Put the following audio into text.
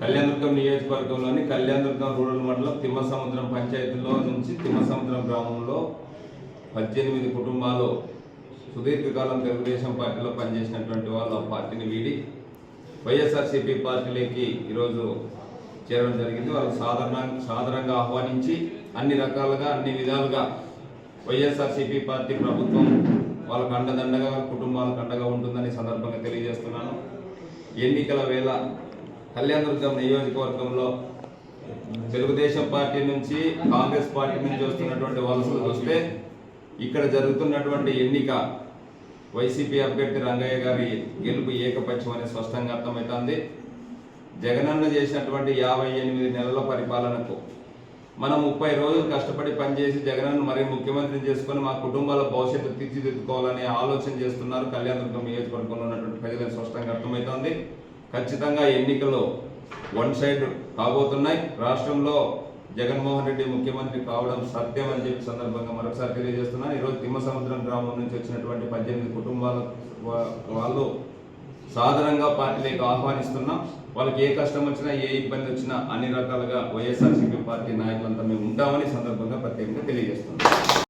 కళ్యాణదుర్గం నియోజకవర్గంలోని కళ్యాణదుర్గం రూరల్ మండలం తిమ్మసముద్రం పంచాయతీలో నుంచి తిమ్మసముద్రం గ్రామంలో పద్దెనిమిది కుటుంబాలు సుదీర్ఘకాలం తెలుగుదేశం పార్టీలో పనిచేసినటువంటి వాళ్ళు ఆ పార్టీని వీడి వైఎస్ఆర్సిపి పార్టీలోకి ఈరోజు చేరడం జరిగింది. వాళ్ళు సాధారణ సాధారణంగా ఆహ్వానించి అన్ని రకాలుగా అన్ని విధాలుగా వైఎస్ఆర్సీపీ పార్టీ ప్రభుత్వం వాళ్ళకు అండదండగా కుటుంబాలకు అండగా ఉంటుందని సందర్భంగా తెలియజేస్తున్నాను. ఎన్నికల వేళ కళ్యాణదుర్గం నియోజకవర్గంలో తెలుగుదేశం పార్టీ నుంచి కాంగ్రెస్ పార్టీ నుంచి వస్తున్నటువంటి వలసలు చూస్తే ఇక్కడ జరుగుతున్నటువంటి ఎన్నిక వైసీపీ అభ్యర్థి రంగయ్య గారి గెలుపు ఏకపక్షం అని స్పష్టంగా అర్థమవుతోంది. జగనన్న చేసినటువంటి యాభై ఎనిమిది నెలల పరిపాలనకు మనం ముప్పై రోజులు కష్టపడి పనిచేసి జగనన్న మరి ముఖ్యమంత్రిని చేసుకొని మా కుటుంబాల భవిష్యత్తు తీర్చిదిద్దుకోవాలని ఆలోచన చేస్తున్నారు కళ్యాణదుర్గం నియోజకవర్గంలో ఉన్నటువంటి ప్రజలకు స్పష్టంగా అర్థమవుతోంది ఖచ్చితంగా ఎన్నికలు వన్ సైడ్ కాబోతున్నాయి. రాష్ట్రంలో జగన్మోహన్ రెడ్డి ముఖ్యమంత్రి కావడం సత్యం అని చెప్పి సందర్భంగా మరొకసారి తెలియజేస్తున్నాను. ఈరోజు తిమ్మసముద్రం గ్రామం నుంచి వచ్చినటువంటి పద్దెనిమిది కుటుంబాల వాళ్ళు సాధారణంగా పార్టీలకు ఆహ్వానిస్తున్నాం. వాళ్ళకి ఏ కష్టం వచ్చినా ఏ ఇబ్బంది వచ్చినా అన్ని రకాలుగా వైఎస్ఆర్సీపీ పార్టీ నాయకులంతా మేము ఉంటామని సందర్భంగా ప్రత్యేకంగా తెలియజేస్తున్నాం.